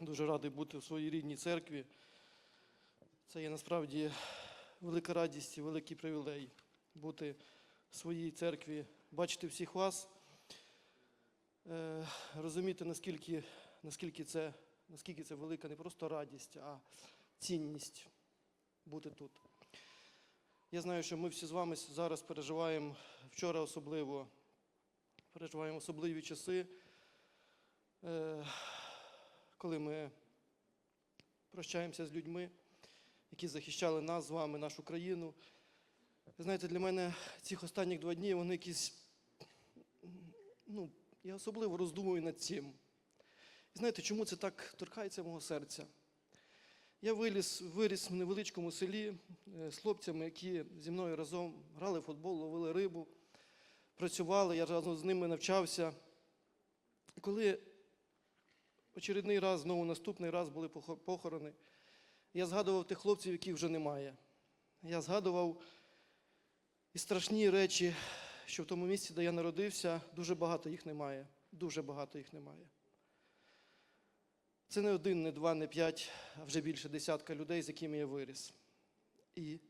Дуже радий бути в своїй рідній церкві. Це є насправді велика радість і великий привілей бути в своїй церкві, бачити всіх вас, е, розуміти, наскільки, наскільки, це, наскільки це велика не просто радість, а цінність бути тут. Я знаю, що ми всі з вами зараз переживаємо, вчора особливо, переживаємо особливі часи, е, коли ми прощаємося з людьми, які захищали нас з вами, нашу країну. Знаєте, для мене цих останніх два дні вони якісь. Ну, я особливо роздумую над цим. І знаєте, чому це так торкається мого серця? Я виліз, виріс в невеличкому селі е, з хлопцями, які зі мною разом грали в футбол, ловили рибу, працювали, я разом з ними навчався. Коли очередний раз, знову наступний раз були похорони, я згадував тих хлопців, яких вже немає. Я згадував і страшні речі, що в тому місці, де я народився, дуже багато їх немає. Дуже багато їх немає. Це не один, не два, не п'ять, а вже більше десятка людей, з якими я виріс. І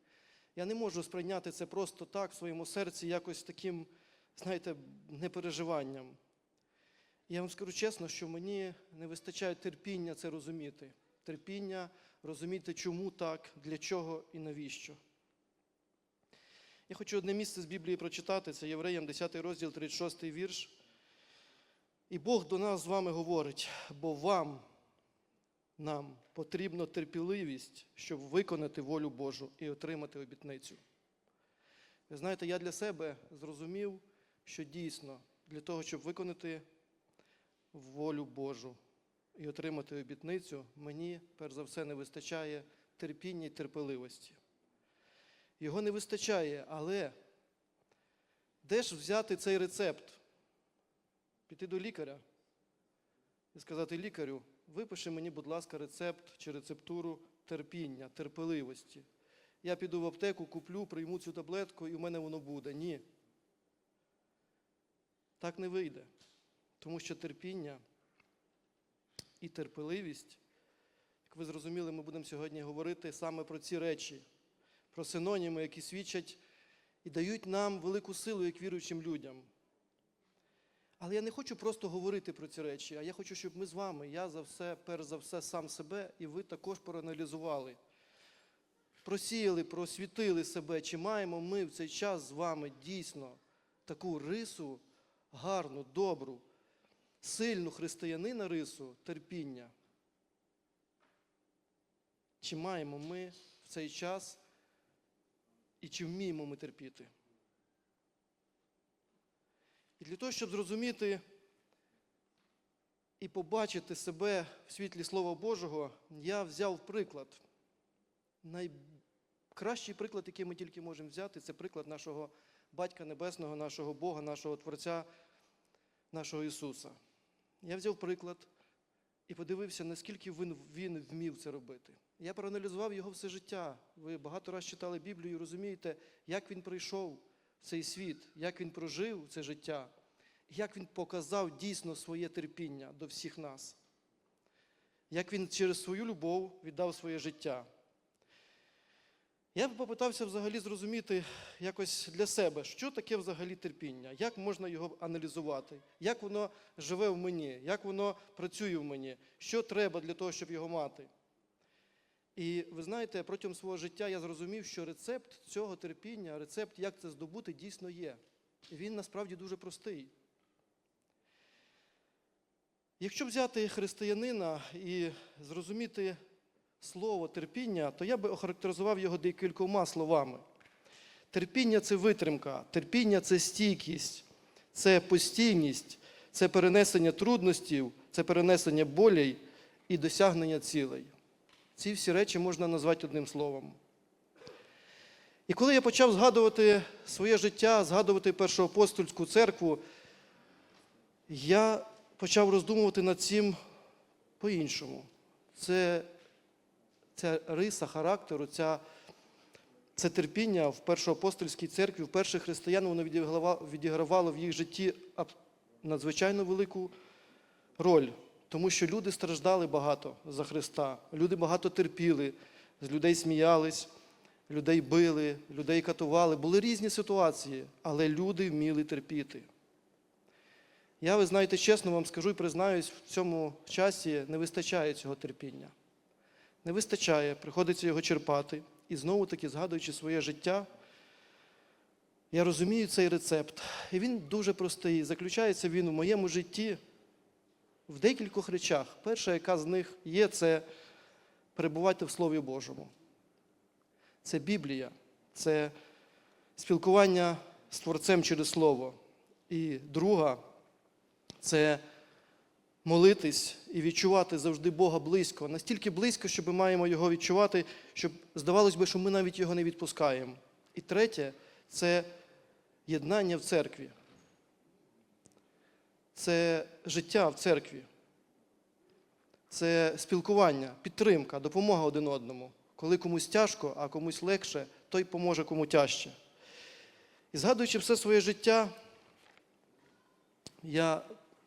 я не можу сприйняти це просто так в своєму серці, якось таким, знаєте, непереживанням. Я вам скажу чесно, що мені не вистачає терпіння це розуміти. Терпіння розуміти, чому так, для чого і навіщо. Я хочу одне місце з Біблії прочитати, це Євреям 10 розділ, 36 вірш. І Бог до нас з вами говорить, бо вам, нам потрібна терпіливість, щоб виконати волю Божу і отримати обітницю. Ви знаєте, я для себе зрозумів, що дійсно для того, щоб виконати волю Божу і отримати обітницю, мені, перш за все, не вистачає терпіння і терпеливості. Його не вистачає, але де ж взяти цей рецепт? Піти до лікаря і сказати лікарю, випиши мені, будь ласка, рецепт чи рецептуру терпіння, терпеливості. Я піду в аптеку, куплю, прийму цю таблетку, і в мене воно буде. Ні. Так не вийде. Тому що терпіння і терпеливість, як ви зрозуміли, ми будемо сьогодні говорити саме про ці речі, про синоніми, які свідчать і дають нам велику силу як віруючим людям. Але я не хочу просто говорити про ці речі, а я хочу, щоб ми з вами, я за все, перш за все, сам себе, і ви також проаналізували, просіяли, просвітили себе, чи маємо ми в цей час з вами дійсно таку рису, гарну, добру, сильну християнина рису терпіння. Чи маємо ми в цей час і чи вміємо ми терпіти? І для того, щоб зрозуміти і побачити себе в світлі Слова Божого, я взяв приклад. Найкращий приклад, який ми тільки можемо взяти, це приклад нашого Батька Небесного, нашого Бога, нашого Творця, нашого Ісуса. Я взяв приклад і подивився, наскільки він, він вмів це робити. Я проаналізував його все життя. Ви багато раз читали Біблію і розумієте, як він прийшов в цей світ, як він прожив це життя, як він показав дійсно своє терпіння до всіх нас, як він через свою любов віддав своє життя. Я б попитався взагалі зрозуміти якось для себе, що таке взагалі терпіння, як можна його аналізувати, як воно живе в мені, як воно працює в мені, що треба для того, щоб його мати. І ви знаєте, протягом свого життя я зрозумів, що рецепт цього терпіння, рецепт, як це здобути, дійсно є. І він насправді дуже простий. Якщо взяти християнина і зрозуміти слово терпіння, то я би охарактеризував його декількома словами. Терпіння це витримка, терпіння це стійкість, це постійність, це перенесення трудностей, це перенесення болей і досягнення цілей. Ці всі речі можна назвати одним словом. І коли я почав згадувати своє життя, згадувати першоапостольську церкву, я почав роздумувати над цим по-іншому. Це ця риса характеру, ця, це терпіння в першоапостольській церкві, в перших християн, воно відігравало, в їх житті надзвичайно велику роль. Тому що люди страждали багато за Христа, люди багато терпіли, з людей сміялись, людей били, людей катували. Були різні ситуації, але люди вміли терпіти. Я, ви знаєте, чесно вам скажу і признаюсь, в цьому часі не вистачає цього терпіння. Не вистачає, приходиться його черпати. І знову таки, згадуючи своє життя, я розумію цей рецепт. І він дуже простий. Заключається він у моєму житті в декількох речах. Перша, яка з них є, це перебувати в Слові Божому. Це Біблія, це спілкування з Творцем через Слово. І друга це молитись і відчувати завжди Бога близько, настільки близько, що ми маємо його відчувати, щоб здавалось би, що ми навіть його не відпускаємо. І третє це єднання в церкві. Це життя в церкві. Це спілкування, підтримка, допомога один одному. Коли комусь тяжко, а комусь легше, той поможе кому тяжче. І згадуючи все своє життя, я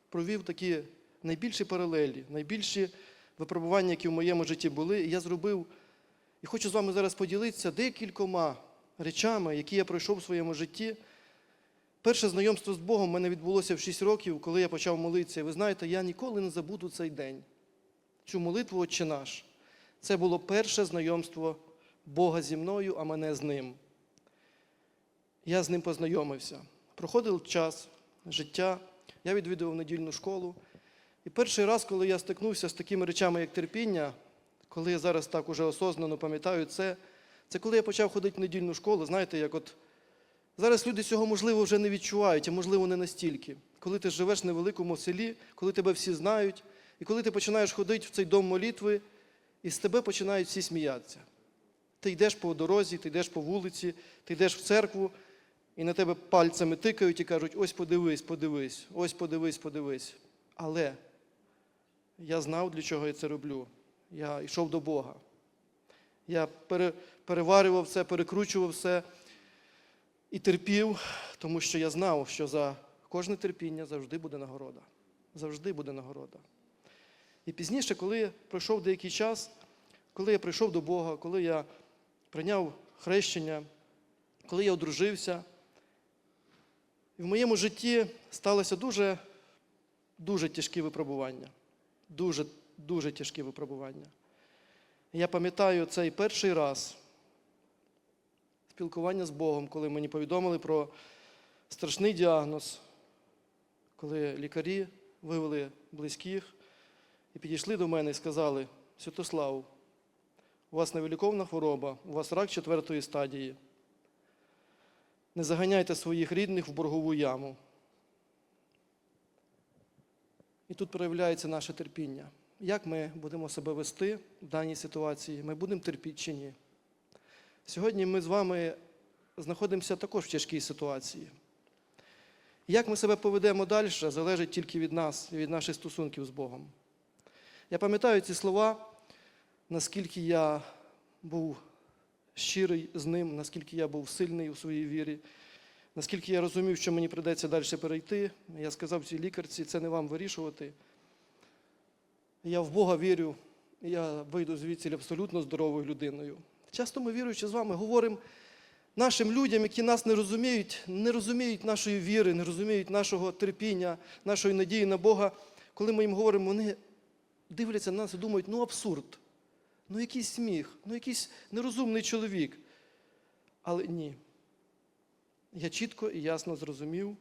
провів такі найбільші паралелі, найбільші випробування, які в моєму житті були. І я зробив, і хочу з вами зараз поділитися декількома речами, які я пройшов в своєму житті. Перше знайомство з Богом в мене відбулося в 6 років, коли я почав молитися. І ви знаєте, я ніколи не забуду цей день. Цю молитву Отче наш. Це було перше знайомство Бога зі мною, а мене з ним. Я з ним познайомився. Проходив час, життя, я відвідував недільну школу. І перший раз, коли я стикнувся з такими речами, як терпіння, коли я зараз так уже осознано пам'ятаю це, це коли я почав ходити в недільну школу, знаєте, як от зараз люди цього, можливо, вже не відчувають, а можливо, не настільки. Коли ти живеш в невеликому селі, коли тебе всі знають, і коли ти починаєш ходити в цей дом молитви, і з тебе починають всі сміятися. Ти йдеш по дорозі, ти йдеш по вулиці, ти йдеш в церкву, і на тебе пальцями тикають і кажуть, ось подивись, подивись, ось подивись, подивись. Але я знав, для чого я це роблю. Я йшов до Бога. Я переварював все, перекручував все і терпів, тому що я знав, що за кожне терпіння завжди буде нагорода. Завжди буде нагорода. І пізніше, коли пройшов деякий час, коли я прийшов до Бога, коли я прийняв хрещення, коли я одружився, в моєму житті сталося дуже, дуже тяжкі випробування. Дуже, дуже тяжкі випробування. Я пам'ятаю цей перший раз спілкування з Богом, коли мені повідомили про страшний діагноз, коли лікарі вивели близьких і підійшли до мене і сказали: Святослав, у вас невиліковна хвороба, у вас рак четвертої стадії. Не заганяйте своїх рідних в боргову яму. І тут проявляється наше терпіння. Як ми будемо себе вести в даній ситуації? Ми будемо терпіти чи ні? Сьогодні ми з вами знаходимося також в тяжкій ситуації. Як ми себе поведемо далі, залежить тільки від нас і від наших стосунків з Богом. Я пам'ятаю ці слова, наскільки я був щирий з ним, наскільки я був сильний у своїй вірі, наскільки я розумів, що мені прийдеться далі перейти. Я сказав цій лікарці, це не вам вирішувати. Я в Бога вірю, я вийду звідси абсолютно здоровою людиною. Часто ми, віруючи з вами, говоримо нашим людям, які нас не розуміють, не розуміють нашої віри, не розуміють нашого терпіння, нашої надії на Бога. Коли ми їм говоримо, вони дивляться на нас і думають, ну абсурд, ну якийсь сміх, ну якийсь нерозумний чоловік. Але ні. Я чітко і ясно зрозумів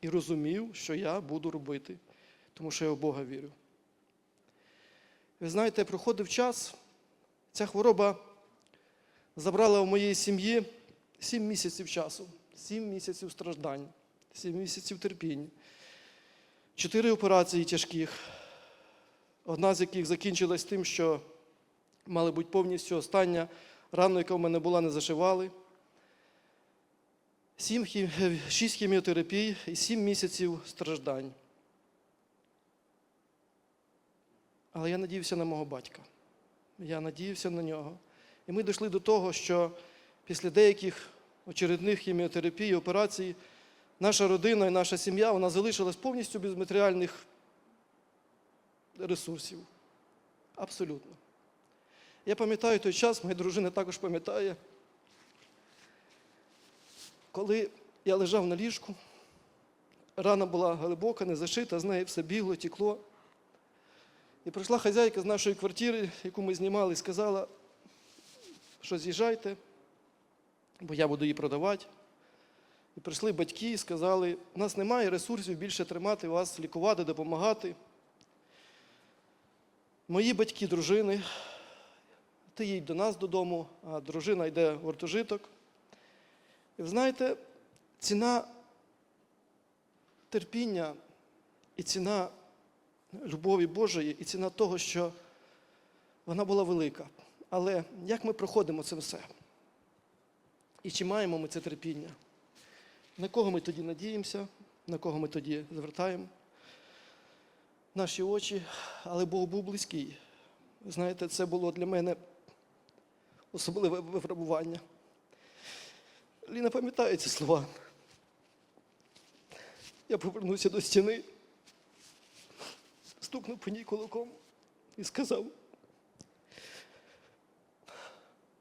і розумів, що я буду робити, тому що я в Бога вірю. Ви знаєте, проходив час, ця хвороба забрала в моїй сім'ї сім місяців часу, сім місяців страждань, сім місяців терпінь, чотири операції тяжких, одна з яких закінчилась тим, що мали бути повністю остання рану, яка в мене була, не зашивали. Сім, хі- шість хіміотерапій і сім місяців страждань. Але я надіявся на мого батька. Я надіявся на нього. І ми дійшли до того, що після деяких очередних хіміотерапій операцій наша родина і наша сім'я вона залишилась повністю без матеріальних ресурсів. Абсолютно. Я пам'ятаю той час, моя дружина також пам'ятає, коли я лежав на ліжку, рана була глибока, не зашита, з неї все бігло, тікло. І прийшла хазяйка з нашої квартири, яку ми знімали, і сказала, що з'їжджайте, бо я буду її продавати. І прийшли батьки і сказали, у нас немає ресурсів більше тримати вас, лікувати, допомагати. Мої батьки, дружини, ти їдь до нас додому, а дружина йде в гуртожиток. І ви знаєте, ціна терпіння і ціна любові Божої, і ціна того, що вона була велика. Але як ми проходимо це все? І чи маємо ми це терпіння? На кого ми тоді надіємося, на кого ми тоді звертаємо наші очі, але Бог був близький. Знаєте, це було для мене особливе випробування. Ліна пам'ятає ці слова. Я повернувся до стіни, стукнув по ній кулаком і сказав: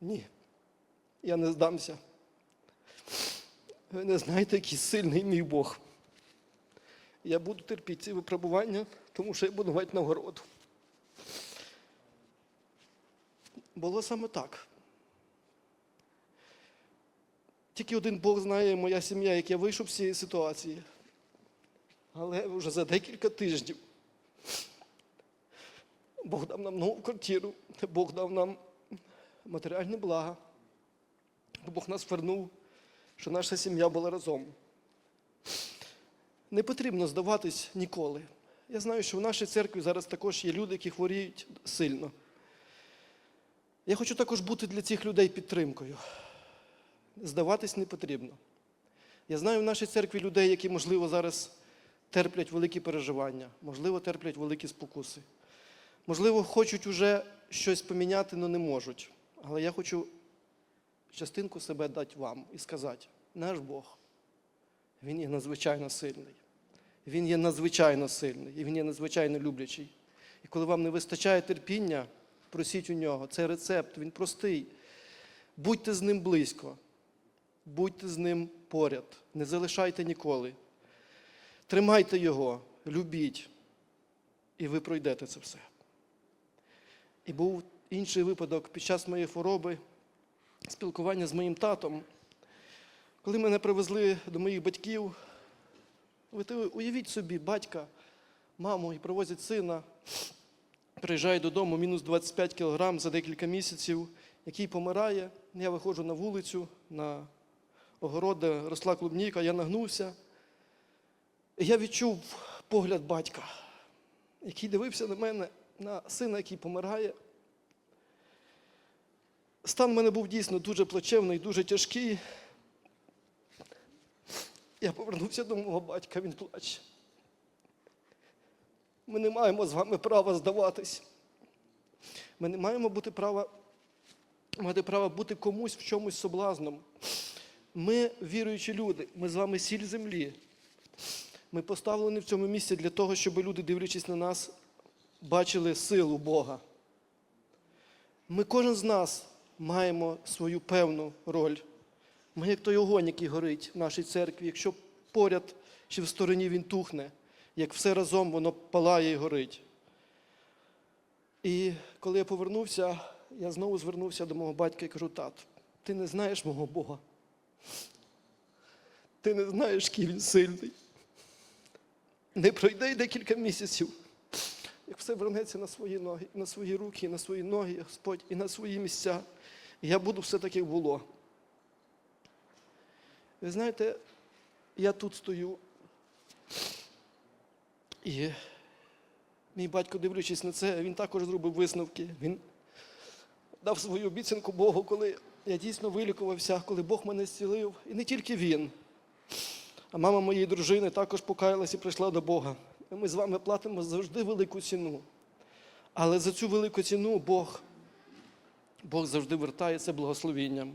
ні, я не здамся. Ви не знаєте, який сильний мій Бог. Я буду терпіти ці випробування, тому що я буду мати нагороду. Було саме так. Тільки один Бог знає, моя сім'я, як я вийшов з цієї ситуації. Але вже за декілька тижнів Бог дав нам нову квартиру, Бог дав нам матеріальне благо. Бог нас вернув, що наша сім'я була разом. Не потрібно здаватись ніколи. Я знаю, що в нашій церкві зараз також є люди, які хворіють сильно. Я хочу також бути для цих людей підтримкою. Здаватись не потрібно. Я знаю в нашій церкві людей, які, можливо, зараз терплять великі переживання, можливо, терплять великі спокуси. Можливо, хочуть уже щось поміняти, але не можуть. Але я хочу частинку себе дати вам і сказати: наш Бог, Він є надзвичайно сильний. Він є надзвичайно сильний, і він є надзвичайно люблячий. І коли вам не вистачає терпіння, просіть у нього. Це рецепт, він простий. Будьте з ним близько, будьте з ним поряд, не залишайте ніколи. Тримайте його, любіть, і ви пройдете це все. І був інший випадок під час моєї хвороби, спілкування з моїм татом. Коли мене привезли до моїх батьків, ви уявіть собі, батька, маму і привозять сина, приїжджає додому, мінус 25 кілограм за декілька місяців, який помирає. Я виходжу на вулицю, на огород, росла клубніка, я нагнувся. Я відчув погляд батька, який дивився на мене, на сина, який помирає. Стан в мене був дійсно дуже плачевний, дуже тяжкий. Я повернувся до мого батька, він плаче. Ми не маємо з вами права здаватись. Ми не маємо бути права, мати права бути комусь в чомусь соблазном. Ми віруючі люди, ми з вами сіль землі. Ми поставлені в цьому місці для того, щоб люди, дивлячись на нас, бачили силу Бога. Ми кожен з нас маємо свою певну роль. Ми, як той огонь, який горить в нашій церкві, якщо поряд чи в стороні він тухне, як все разом воно палає і горить. І коли я повернувся, я знову звернувся до мого батька і кажу, тат, ти не знаєш мого Бога. Ти не знаєш, який він сильний. Не пройде й декілька місяців, як все вернеться на свої ноги, на свої руки, на свої ноги, Господь, і на свої місця. Я буду все так, як було. Ви знаєте, я тут стою. І мій батько, дивлячись на це, він також зробив висновки. Він дав свою обіцянку Богу, коли я дійсно вилікувався, коли Бог мене зцілив. І не тільки він. А мама моєї дружини також покаялась і прийшла до Бога. І ми з вами платимо завжди велику ціну. Але за цю велику ціну Бог, Бог завжди вертає це благословінням.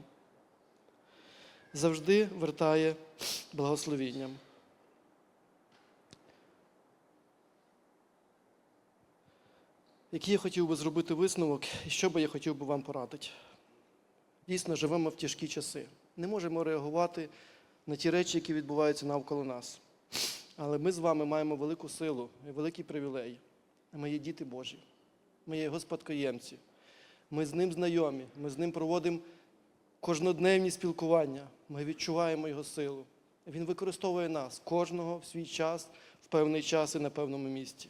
Завжди вертає благословінням. який я хотів би зробити висновок, і що би я хотів би вам порадити. Дійсно, живемо в тяжкі часи. Не можемо реагувати на ті речі, які відбуваються навколо нас. Але ми з вами маємо велику силу і великий привілей. Ми є діти Божі, ми є господкоємці. Ми з ним знайомі, ми з ним проводимо кожнодневні спілкування. Ми відчуваємо його силу. Він використовує нас, кожного в свій час, в певний час і на певному місці.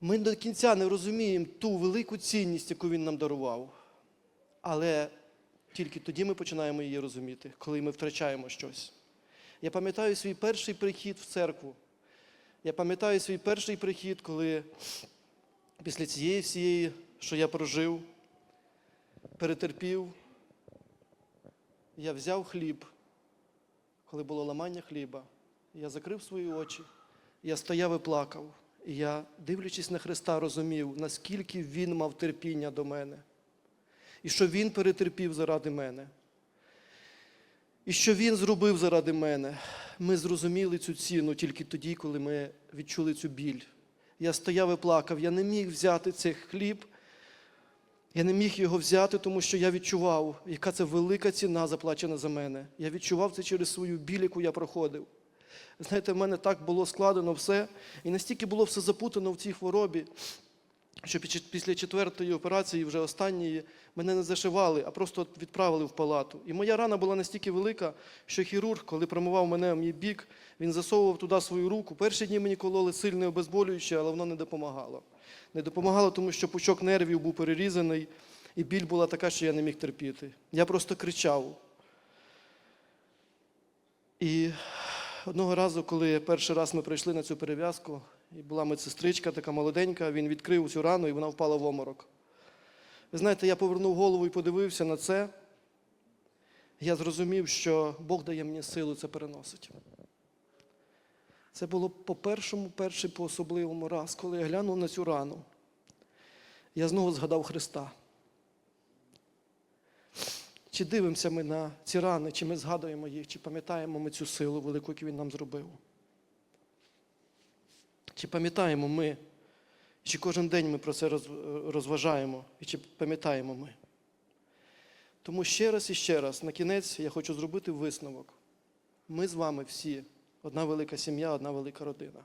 Ми до кінця не розуміємо ту велику цінність, яку він нам дарував. Але тільки тоді ми починаємо її розуміти, коли ми втрачаємо щось. Я пам'ятаю свій перший прихід в церкву. Я пам'ятаю свій перший прихід, коли після цієї всієї, що я прожив, перетерпів, я взяв хліб, коли було ламання хліба. Я закрив свої очі, я стояв і плакав. І я, дивлячись на Христа, розумів, наскільки Він мав терпіння до мене, і що Він перетерпів заради мене. І що Він зробив заради мене. Ми зрозуміли цю ціну тільки тоді, коли ми відчули цю біль. Я стояв і плакав, я не міг взяти цей хліб, я не міг його взяти, тому що я відчував, яка це велика ціна заплачена за мене. Я відчував це через свою біль, яку я проходив. Знаєте, в мене так було складено все, і настільки було все запутано в цій хворобі, що після четвертої операції, вже останньої, мене не зашивали, а просто відправили в палату. І моя рана була настільки велика, що хірург, коли промивав мене в мій бік, він засовував туди свою руку. Перші дні мені кололи сильне обезболююче, але воно не допомагало. Не допомагало, тому що пучок нервів був перерізаний, і біль була така, що я не міг терпіти. Я просто кричав. І одного разу, коли перший раз ми прийшли на цю перев'язку, і була медсестричка, така молоденька, він відкрив цю рану і вона впала в оморок. Ви знаєте, я повернув голову і подивився на це. Я зрозумів, що Бог дає мені силу це переносити. Це було по першому, перший по особливому раз, коли я глянув на цю рану. Я знову згадав Христа. Чи дивимося ми на ці рани, чи ми згадуємо їх, чи пам'ятаємо ми цю силу велику, яку він нам зробив? Чи пам'ятаємо ми, чи кожен день ми про це розважаємо, і чи пам'ятаємо ми? Тому ще раз і ще раз, на кінець я хочу зробити висновок. Ми з вами всі одна велика сім'я, одна велика родина.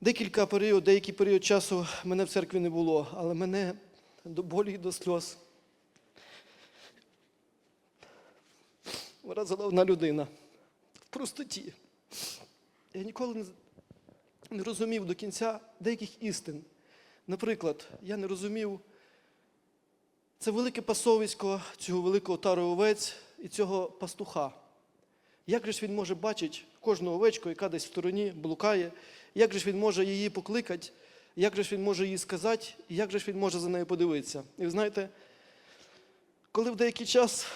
Декілька період, деякий період часу мене в церкві не було, але мене до болі і до сльоз вразила одна людина в простоті. Я ніколи не, розумів до кінця деяких істин. Наприклад, я не розумів це велике пасовисько цього великого тару овець і цього пастуха. Як же ж він може бачити кожну овечку, яка десь в стороні блукає, як же ж він може її покликати, як же ж він може їй сказати, і як же ж він може за нею подивитися? І ви знаєте, коли в деякий час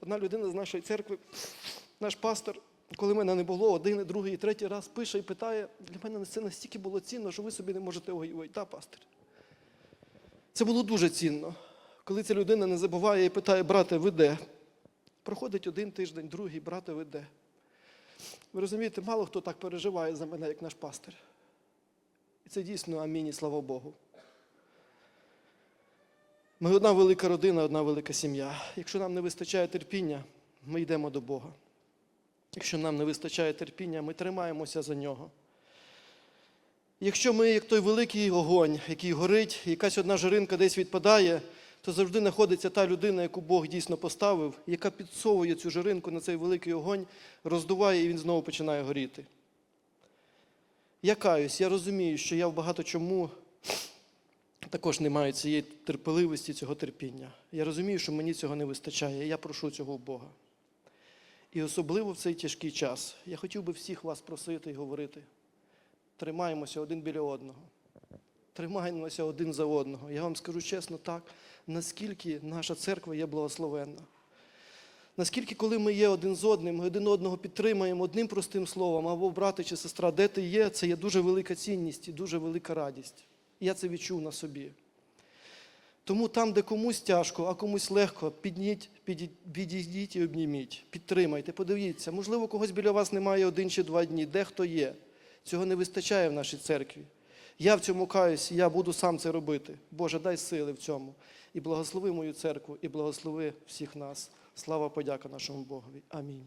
одна людина з нашої церкви, наш пастор, коли мене не було, один, другий, і третій раз пише і питає, для мене це настільки було цінно, що ви собі не можете уявити. Так, пастор. Це було дуже цінно. Коли ця людина не забуває і питає, брате, ви де? Проходить один тиждень, другий, брате, ви де? Ви розумієте, мало хто так переживає за мене, як наш пастир. І це дійсно амінь, слава Богу. Ми одна велика родина, одна велика сім'я. Якщо нам не вистачає терпіння, ми йдемо до Бога. Якщо нам не вистачає терпіння, ми тримаємося за нього. Якщо ми, як той великий огонь, який горить, якась одна жаринка десь відпадає, то завжди знаходиться та людина, яку Бог дійсно поставив, яка підсовує цю жаринку на цей великий огонь, роздуває і він знову починає горіти. Я каюсь, я розумію, що я в багато чому також не маю цієї терпеливості, цього терпіння. Я розумію, що мені цього не вистачає, я прошу цього в Бога. І особливо в цей тяжкий час я хотів би всіх вас просити і говорити. Тримаємося один біля одного. Тримаємося один за одного. Я вам скажу чесно так, наскільки наша церква є благословенна. Наскільки, коли ми є один з одним, ми один одного підтримуємо одним простим словом, або брате чи сестра, де ти є, це є дуже велика цінність і дуже велика радість. Я це відчув на собі. Тому там, де комусь тяжко, а комусь легко, підніть, підійдіть і обніміть, підтримайте, подивіться. Можливо, когось біля вас немає один чи два дні, де хто є. Цього не вистачає в нашій церкві. Я в цьому каюсь, я буду сам це робити. Боже, дай сили в цьому. І благослови мою церкву, і благослови всіх нас. Слава подяка нашому Богові. Амінь.